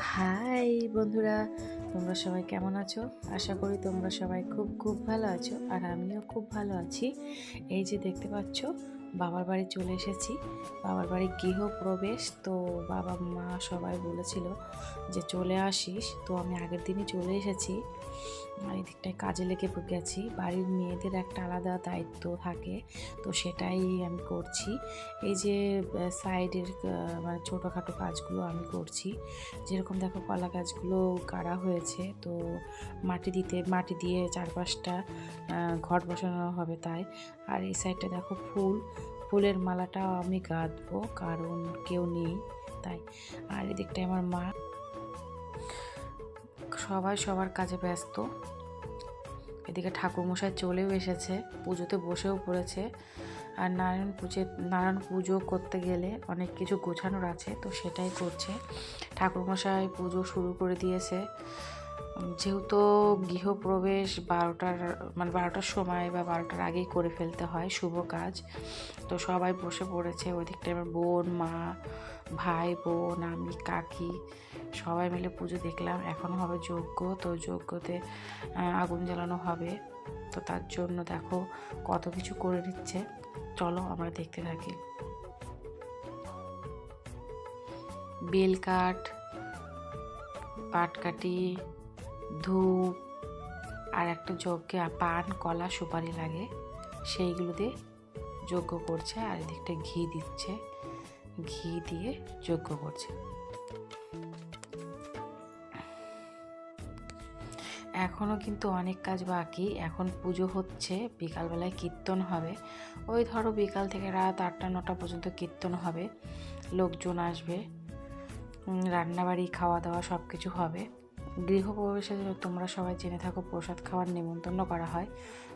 High বন্ধুরা, তোমরা সবাই কেমন আছো? আশা করি তোমরা সবাই খুব খুব ভালো আছো আর আমিও খুব ভালো আছি। এই যে দেখতে পাচ্ছ বাবার বাড়ি চলে এসেছি। বাবার বাড়ি গৃহপ্রবেশ। তো বাবা মা সবাই বলেছিল যে, চলে আসিস। তো আমি আগের দিনই চলে এসেছি। আর এই দিকটায় কাজে লেগে গেছি। বাড়ির মেয়েদের একটা আলাদা দায়িত্ব থাকে। তো সেটাই আমি করছি। এই যে সাইডের মানে ছোটোখাটো কাজগুলো আমি করছি। যেরকম দেখো, কলা গাছগুলো কাড়া হয়েছে। তো মাটি দিতে, মাটি দিয়ে চারপাশটা ঘট বসানো হবে তাই। আর এই সাইডটা দেখো, ফুল। ফুলের মালাটাও আমি গাঁথবো কারণ কেউ নেই, তাই। আর এদিকটায় আমার মা সবাই সবার কাজে ব্যস্ত। এদিকে ঠাকুরমশাই চলেও এসেছে, পুজোতে বসেও পড়েছে। আর নারায়ণ পুজো নারায়ণ পুজো করতে গেলে অনেক কিছু গোছানোর আছে, তো সেটাই করছে। ঠাকুরমশাই পুজো শুরু করে দিয়েছে। যেহেতু গৃহপ্রবেশ বারোটার মানে বারোটার সময় বা বারোটার আগেই করে ফেলতে হয় শুভ কাজ, তো সবাই বসে পড়েছে। ওই দিকটায় আমার বোন, মা, ভাই, বোন, আমি, কাকি সবাই মিলে পুজো দেখলাম। এখনও হবে যজ্ঞ, তো যজ্ঞতে আগুন জ্বালানো হবে। তো তার জন্য দেখো কত কিছু করে দিচ্ছে চলো আমরা দেখতে থাকি। বেল কাঠ, পাটকাঠি ধূপ আর একটা যজ্ঞে পান, কলা, সুপারি লাগে। সেইগুলো দিয়ে যজ্ঞ করছে আর এদিকটা ঘি দিচ্ছে। ঘি দিয়ে যজ্ঞ করছে। এখনও কিন্তু অনেক কাজ বাকি। এখন পুজো হচ্ছে, বিকালবেলায় কীর্তন হবে। ওই ধরো বিকাল থেকে রাত আটটা, নটা পর্যন্ত কীর্তন হবে। লোকজন আসবে। রান্নাবাড়ি খাওয়া দাওয়া সব কিছু হবে। গৃহপ্রবেশে তোমরা সবাই জেনে থাকো প্রসাদ খাওয়ার নিমন্ত্রণ করা হয়।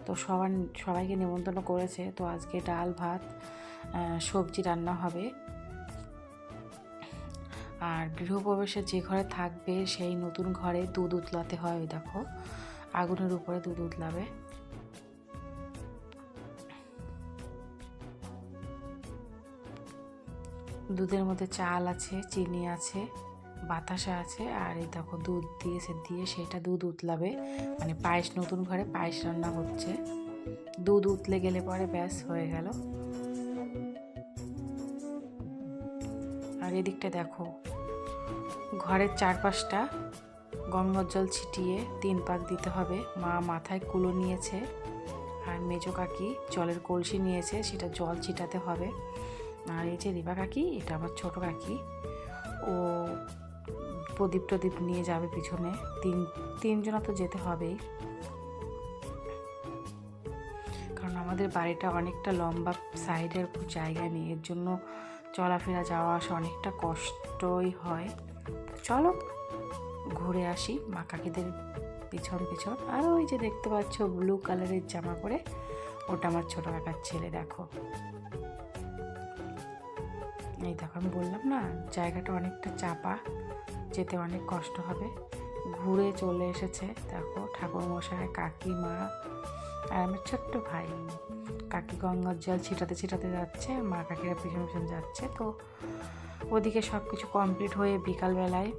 তো সবার, সবাইকে নিমন্ত্রণ করেছে। তো আজকে ডাল, ভাত সবজি রান্না হবে। আর গৃহপ্রবেশে যে ঘরে থাকবে সেই নতুন ঘরে দুধ উতলাতে হয় ওই দেখো। আগুনের উপরে দুধ উতলাবে। দুধের মধ্যে চাল আছে, চিনি আছে। বাতাসা আছে আর এই দেখো দুধ দিয়েছে দিয়ে সেটা দুধ উতলাবে। মানে পায়েস নতুন ঘরে পায়েস রান্না হচ্ছে। দুধ উতলে গেলে পরে ব্যাস, হয়ে গেল। আর এদিকটা দেখো, ঘরের চারপাশটা গঙ্গার জল ছিটিয়ে তিন পাক দিতে হবে। মা মাথায় কুলো নিয়েছে আর মেজো কাকি জলের কলসি নিয়েছে, সেটা জল ছিটাতে হবে। আর এই যে রিবা কাকি, এটা আমার ছোট কাকি, ও প্রদীপ টদীপ নিয়ে যাবে পিছনে। তিন, তিনজনা তো যেতে হবেই। কারণ আমাদের বাড়িটা অনেকটা লম্বা সাইডের জায়গা নেই এর জন্য চলাফেরা যাওয়া আসা অনেকটা কষ্টই হয়। চলো, ঘুরে আসি মা কাকিদের পিছন পিছন। আর ওই যে দেখতে পাচ্ছ ব্লু কালারের জামা পরে, ওটা আমার ছোট কাকার ছেলে, দেখো। এই দেখো, আমি বললাম না, জায়গাটা অনেকটা চাপা, যেতে অনেক কষ্ট হবে। ঘুরে চলে এসেছে, দেখো ঠাকুর মশাই কাকিমা, আর আমার ছোট্ট ভাই। কাকি গঙ্গার জল ছিটাতে ছিটাতে যাচ্ছে, মা কাকিরা পিছন পিছন যাচ্ছে, তো ওদিকে সব কিছু কমপ্লিট হয়ে বিকালবেলায়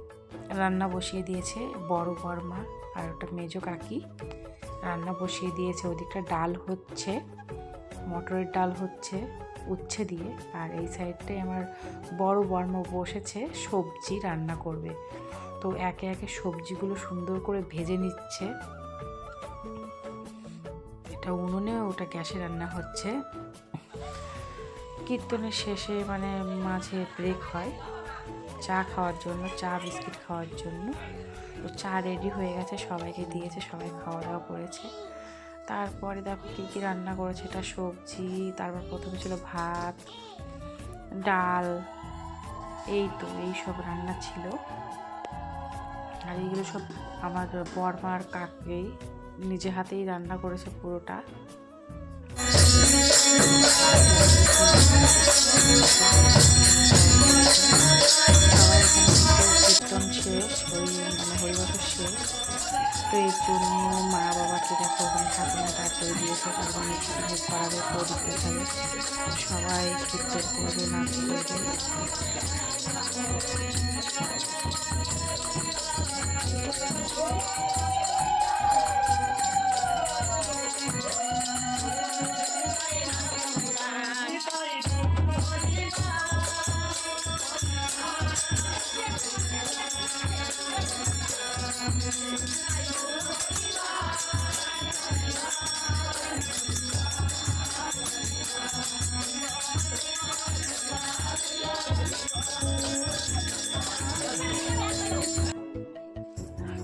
রান্না বসিয়ে দিয়েছে বড় বর্মা আর একটা মেজো কাকি। রান্না বসিয়ে দিয়েছে, ওদিকটা ডাল হচ্ছে, মটরের ডাল হচ্ছে উচ্ছে দিয়ে আর এই সাইডটায় আমার বড় বর্ম বসেছে, সবজি রান্না করবে। তো একে একে সবজিগুলো সুন্দর করে ভেজে নিচ্ছে। এটা উনুনে, ওটা গ্যাসে রান্না হচ্ছে। কীর্তনের শেষে মানে মাঝে ব্রেক হয়। চা খাওয়ার জন্য, চা, বিস্কিট খাওয়ার জন্য। তো চা রেডি হয়ে গেছে, সবাইকে দিয়েছে, সবাই খাওয়া দাওয়া করেছে। তারপরে দেখো কী কী রান্না করেছে? এটা সবজি, তারপর প্রথমে ছিল ভাত, ডাল, এই তো, এই সব রান্না ছিল। আর এইগুলো সব আমার বরমার কাকেই নিজে হাতেই রান্না করেছে পুরোটা। সবাই ওই মানে হরিবছর শেষ তো এর জন্য মা বাবাকে দেখো, ওখানে ঠাকুমা দাঁড় করে দিয়েছে, তারপর অনেক করাবে। প্রদীপ সবাই কীর্তন করবে, নাচ করবে।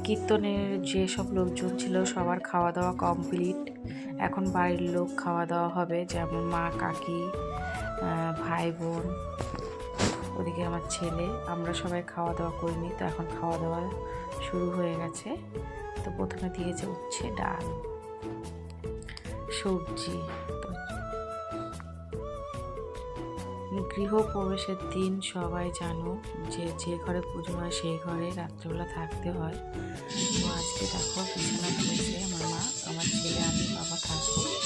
কীর্তনের যেসব লোকজন ছিল, সবার খাওয়া দাওয়া কমপ্লিট। এখন বাড়ির লোক খাওয়া দাওয়া হবে, যেমন মা, কাকি ভাই বোন ওদিকে আমার ছেলে। আমরা সবাই খাওয়া দাওয়া করিনি, তো এখন খাওয়া দাওয়া শুরু হয়ে গেছে। তো প্রথমে দিয়েছে উচ্ছে, ডাল, সবজি। গৃহপ্রবেশের দিন সবাই জানো যে যে ঘরে পুজো হয় সেই ঘরে রাত্রেবেলা থাকতে হয়। তো আজকে দেখো বিছানা আমার মা, আমার ছেলে, আমি, বাবা থাকব